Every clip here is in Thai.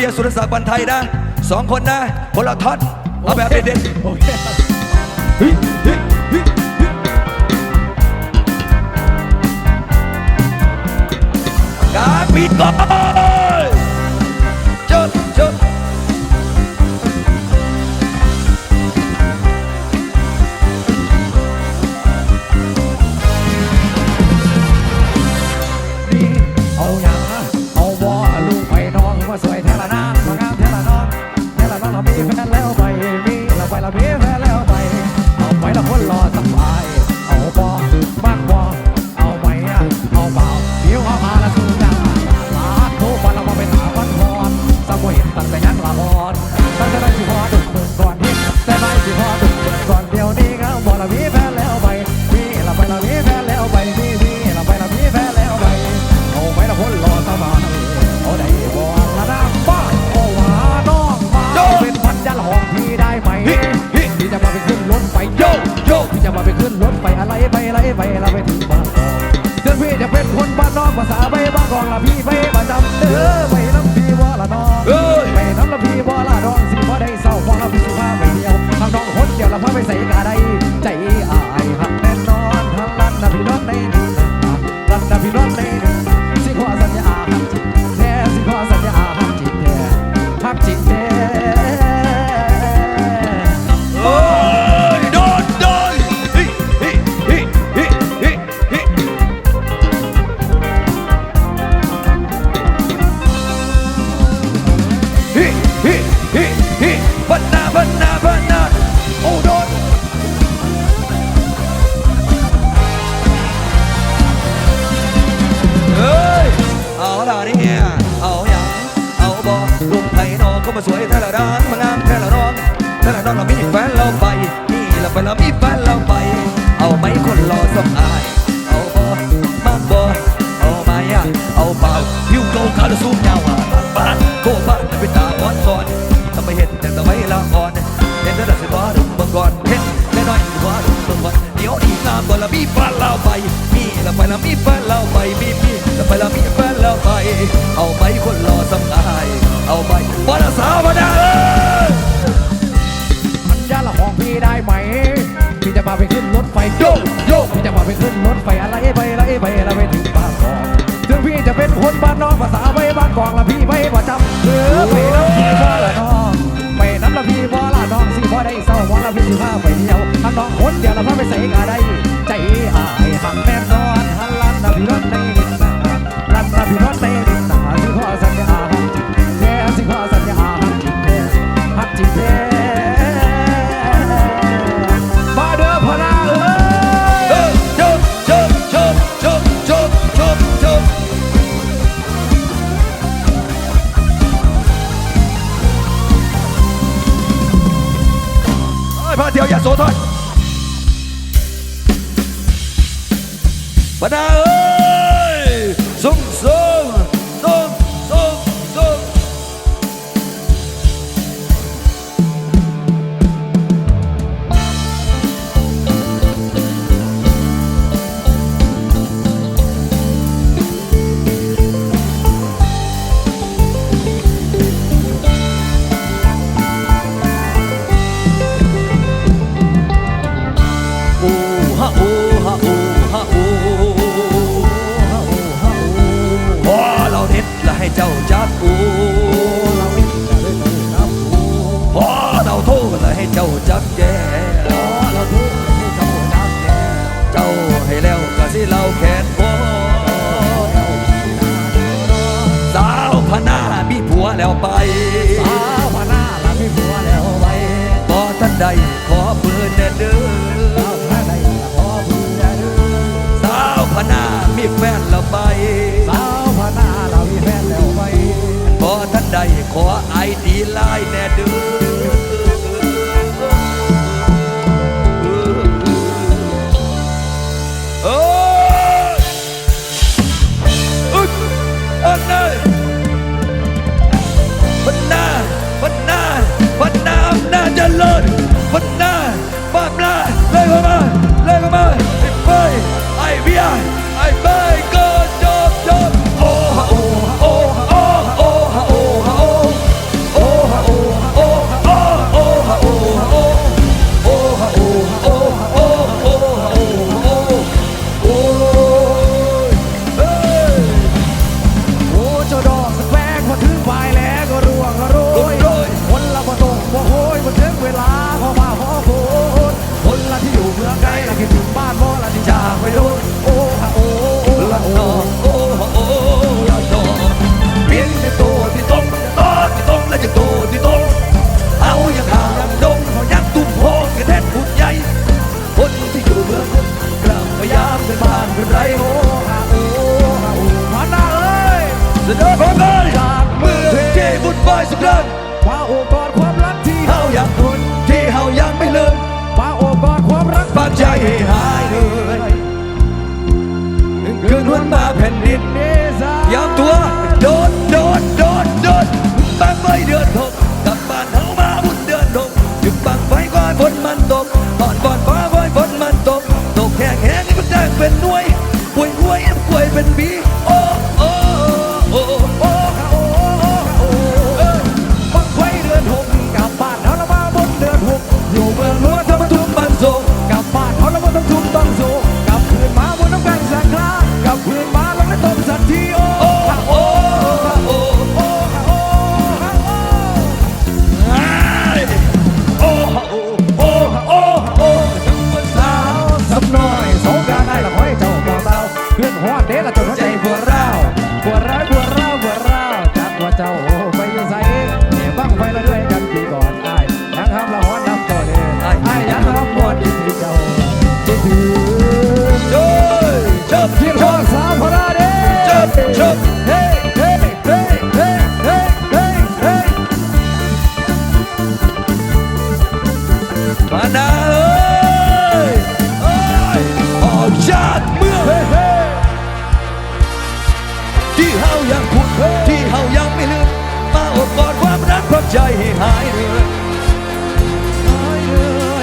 พียสุรศักดิ์บันไทยนะสองคนนะคนลท่อนเอาแบบเด็ดการปิดกอน พันนาพันนาโอ้ดนเเอาล่ะเนี่ยเอาอย่างเอาบอลุงไผ่นอกก็มาสวยแต่ละด้านมัน บองละพี่ไว้บ่จำหรือไปน้ำพี่บ่ละนองไปน้ำละพี่บ่ละนองสิพ่ได้เศร้าวองละพี่สิพาไปเดียวถ้านองคนเดียวละพาไปใส่กะได้ใจ ยโสธรบรรดาเอ้ ขอเพื่อนแน่เด้อสาวพนามีแฟนแล้วไปสาวพนาเรามีแฟนแล้วไปพอท่านใดขอไอดีไลน์แน่เด้อ เดินฟ้าโอบกอดความรักที่เฮาอยางคุณที่เฮายังไม่ลืมฟ้าโอบกอดความรักปากใจให้หายเหนื่อยหนึ่งคืนวนมาแผ่นดิน ที่เฮายังคุ้นเคยที่เฮายังไม่ลืมมาอบกอดความรักความใจให้หายเหนื่อย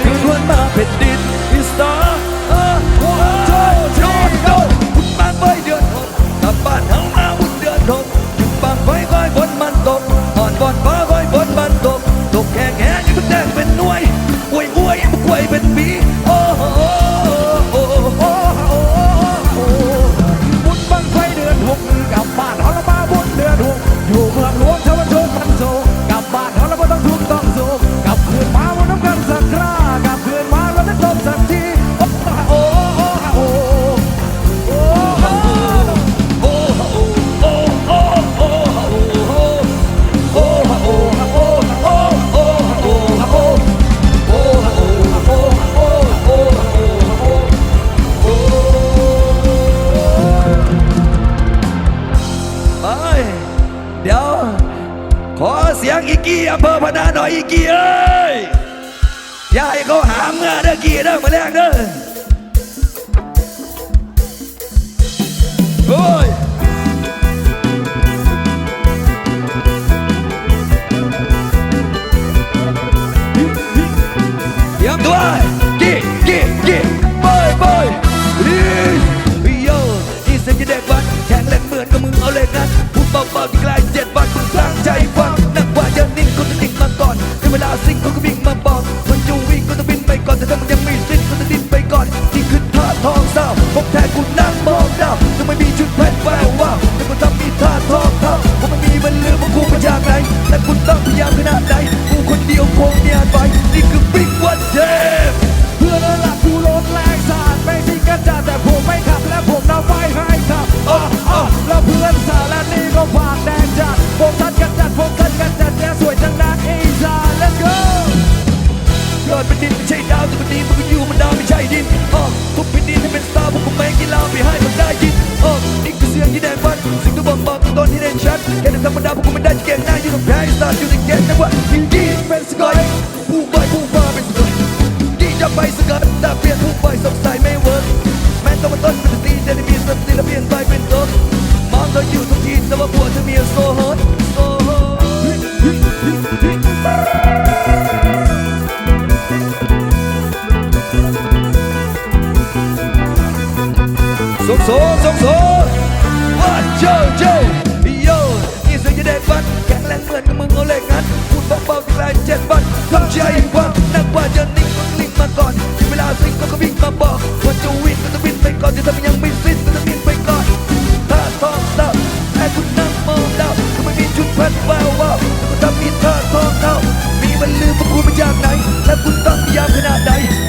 คืนวันมาเป็นดินพิสตาเออหัวใจโดนโดนบุญบ้านไฟเดือนหกกลับบ้านเฮามาบุญเดือนหกจุดบังไฟคอยฝนมันตกอ่อนบอนฟ้าคอยฝนมันตกตกแข็ง นาหน่อยอีกี่เอ้ยอย่าให้เขาหาเมื่อเด้อกี่เด้อมาแรกเด้อโอ้ย แต่กูต้องพยายามขนาดไหนกูคนเดียวคงเนี่ยไปนี่คือบิ๊กวันเทพเพื่อนหลักกูรถแรงสาดไม่ทิ้งกันจัดแต่ผมไม่ขับและผมนำไฟให้ขับอ้ออ้อแล้วเพื่อนสาวและนี่ก็ฝากแดงจัดผมทัดกันจัดผมทัดกันจัดเนี่ยสวยจังนะอีสาน let's go เกิดเป็นดินไม่ใช่ดาวแต่เป็นดินมันก็อยู่มันดาวไม่ใช่ดินอ้อทุกแผ่นดินให้เป็นสตาร์พวกกูแม่งกีฬาไปให้มันได้ยินอ้อนี่คือเสียงที่แดงฟันสิ่งที่บอกบอกตอนที่เด่นชัดแค่ในธรรมดาพวกกูไม่ได้จะเก่งหน้า ตาร์อยู่ในเกมนะว่ายิงดีเป็นสกอยผู้ใบผู้ฟ้าเป็นสกอยดีจะไปสกัดแต่เปลี่ยนผู้ใบสงสัยไม่เวิร์กแม้ต้องมาต้นเป็นตีแต่ในมีสติและเปลี่ยนไปเป็นตัวมองเธออยู่ทุกทีแต่ว่าผัวเธอมีโซฮอตโซฮอตสูงสูงสูงสูงวันโดวันทำใจฟังนักว่าจะนิ่งก็วิ่งมาก่อนถึงเวลาสิ่งก็ก็วิ่งมาบอกว่าจะวิ่งก็จะวิ่งไปก่อนที่ถ้ามันยังไม่สิ้นก็จะวิ่งไปก่อนถ้าทองเต่าแต่คุณนั่งมองดาวก็ไม่มีชุดพันวววาวแต่ก็ทำมีท่าทองเท่ามีบันลืมว่ากูมาจากไหน และคุณต้องพยายามขนาดไหน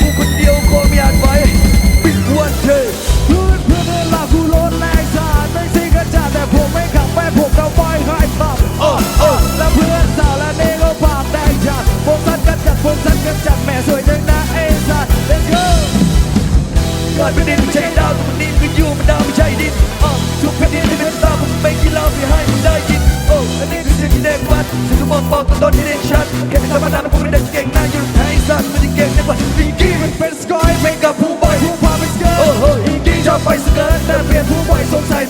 บอกบอกตัวตนที่เด่นชัดแค่เป็นธรรมดาแล้วผมไม่ได้เก่งนะอยู่ไทยสัตว์ไม่ได้เก่งในวันอีกี้มันเป็นสกอยไม่กับผู้บอยผู้พาเป็นสเกิร์ตอ้โหอีกี้ชอบไปสเกิร์ตแต่เปลี่ยนผู้บอยสงสัย